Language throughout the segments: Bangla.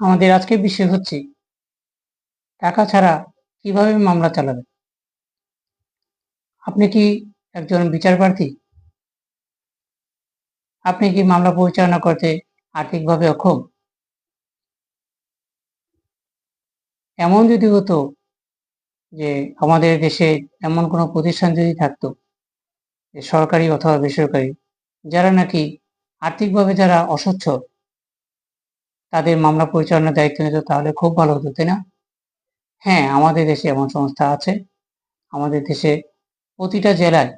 আমাদের আজকের বিষয় হচ্ছে, টাকা ছাড়া কীভাবে মামলা চালাবে? আপনি কি একজন বিচার প্রার্থী? আপনি কি মামলা পরিচালনা করতে আর্থিকভাবে অক্ষম? এমন যদি হতো যে আমাদের দেশে এমন কোনো প্রতিষ্ঠান যদি থাকতো সরকারি অথবা বেসরকারি, যারা নাকি আর্থিকভাবে যারা অসচ্ছল তাদের মামলা পরিচালনার দায়িত্ব নিত তাহলে খুব ভালো হতো, তাই না? হ্যাঁ আমাদের দেশে এমন সংস্থা আছে। আমাদের দেশে প্রতিটা জেলায়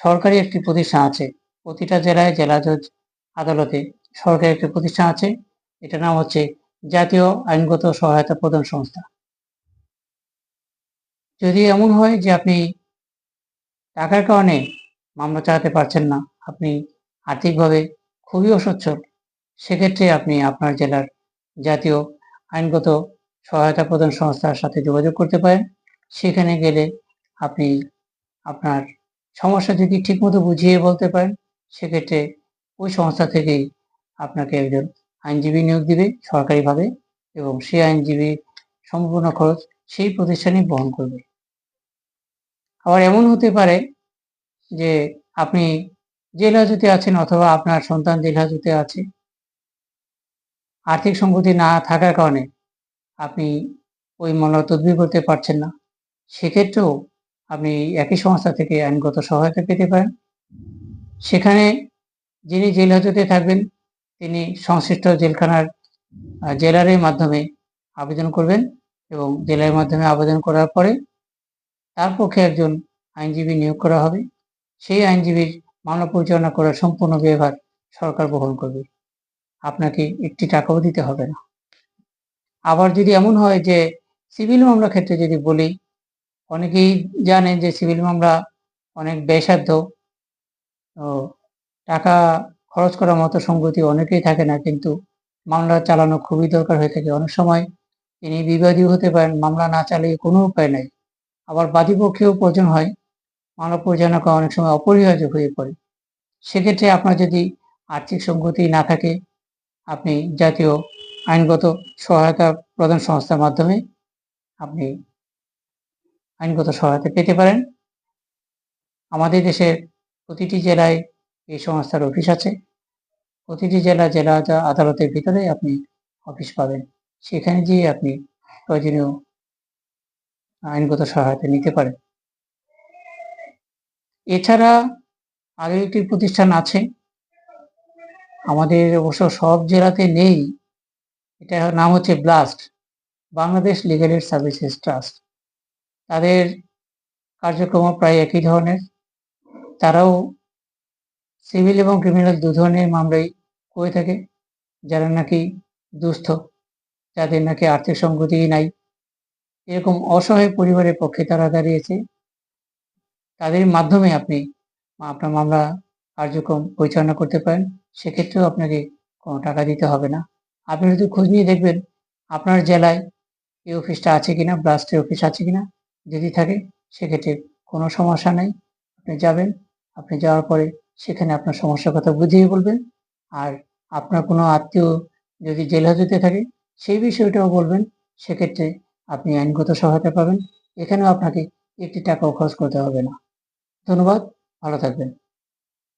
সরকারি একটি প্রতিষ্ঠান আছে। প্রতিটা জেলায় জেলা জজ আদালতে সরকারি একটি প্রতিষ্ঠান আছে। এটার নাম হচ্ছে জাতীয় আইনগত সহায়তা প্রদান সংস্থা। যদি এমন হয় যে আপনি টাকার কারণে মামলা চালাতে পারছেন না, আপনি আর্থিকভাবে খুবই অসচ্ছল সেক্ষেত্রে আপনি আপনার জেলার জাতীয় আইনগত সহায়তা প্রদান সংস্থার সাথে যোগাযোগ করতে পারেন। সেখানে গেলে আপনি আপনার সমস্যা যদি ঠিকমতো বুঝিয়ে বলতে পারেন, সেক্ষেত্রে ওই সংস্থা থেকেই আপনাকে একজন আইনজীবী নিয়োগ দিবে সরকারিভাবে এবং সেই আইনজীবী সম্পূর্ণ খরচ সেই প্রতিষ্ঠানই বহন করবে। আবার এমন হতে পারে যে আপনি জেল হাজতে আছেন অথবা আপনার সন্তান জেল হাজতে আছে আর্থিক সংগতি না থাকার কারণে আপনি ওই মামলা তদবির করতে পারছেন না। সেক্ষেত্রেও আপনি একই সংস্থা থেকে আইনগত সহায়তা পেতে পারেন। সেখানে যিনি জেল হাজতে থাকবেন, তিনি সংশ্লিষ্ট জেলখানার জেলারের মাধ্যমে আবেদন করবেন এবং জেলার মাধ্যমে আবেদন করার পরে তার পক্ষে একজন আইনজীবী নিয়োগ করা হবে। সেই আইনজীবীর মামলা পরিচালনা করার সম্পূর্ণ ব্যবহার সরকার বহন করবে। আপনাকে একটি টাকাও দিতে হবে না। আবার যদি এমন হয় যে সিভিল মামলা ক্ষেত্রে যদি বলি, অনেকেই জানেন যে সিভিল মামলা অনেক ব্যয়সাধ্য তো টাকা খরচ করার মতো সঙ্গতি অনেকেই থাকে না, কিন্তু মামলা চালানো খুবই দরকার হয়ে থাকে। অনেক সময় তিনি বিবাদী হতে পারেন, মামলা না চালিয়ে কোনো উপায় নাই। আবার বাদীপক্ষেও প্রয়োজন হয়, মামলা পরিচালনা করা অনেক সময় অপরিহার্য হয়ে পড়ে। সেক্ষেত্রে আপনার যদি আর্থিক সঙ্গতি না থাকে আপনি জাতীয় আইনগত সহায়তা প্রদান সংস্থার মাধ্যমে আপনি আইনগত সহায়তা পেতে পারেন। আমাদের দেশের প্রতিটি জেলায় এই সংস্থার অফিস আছে। প্রতিটি জেলা জেলা আদালতের ভিতরে আপনি অফিস পাবেন। সেখানে গিয়ে আপনি প্রয়োজনীয় আইনগত সহায়তা নিতে পারেন। এছাড়া আরও একটি প্রতিষ্ঠান আছে আমাদের অবশ্য সব জেলাতে নেই। এটা নাম হচ্ছে BLAST Bangladesh legal aid services trust তাদের কার্যক্রম প্রায় একই ধরনের। তারাও সিভিল এবং ক্রিমিনাল দু ধরনের মামলাই করে থাকে, যারা নাকি দুস্থ, যাদের নাকি আর্থিক সংগতি নাই। এরকম অসহায় পরিবারের পক্ষে তারা দাঁড়িয়েছে। তাদের মাধ্যমে আপনি আপনার মামলা কার্যক্রম পরিচালনা করতে পারেন, সেক্ষেত্রেও আপনাকে কোনো টাকা দিতে হবে না। আপনি যদি খোঁজ নিয়ে দেখবেন আপনার জেলায় এই অফিসটা আছে কিনা, ব্লাস্টের অফিস আছে কিনা যদি থাকে, সেক্ষেত্রে কোনো সমস্যা নেই। আপনি যাবেন, আপনি যাওয়ার পরে সেখানে আপনার সমস্যার কথা বুঝিয়ে বলবেন। আর আপনার কোনো আত্মীয় যদি জেল হাজতে থাকে, সেই বিষয়টাও বলবেন। সেক্ষেত্রে আপনি আইনগত সহায়তা পাবেন। এখানেও আপনাকে একটি টাকাও খরচ করতে হবে না। ধন্যবাদ, ভালো থাকবেন।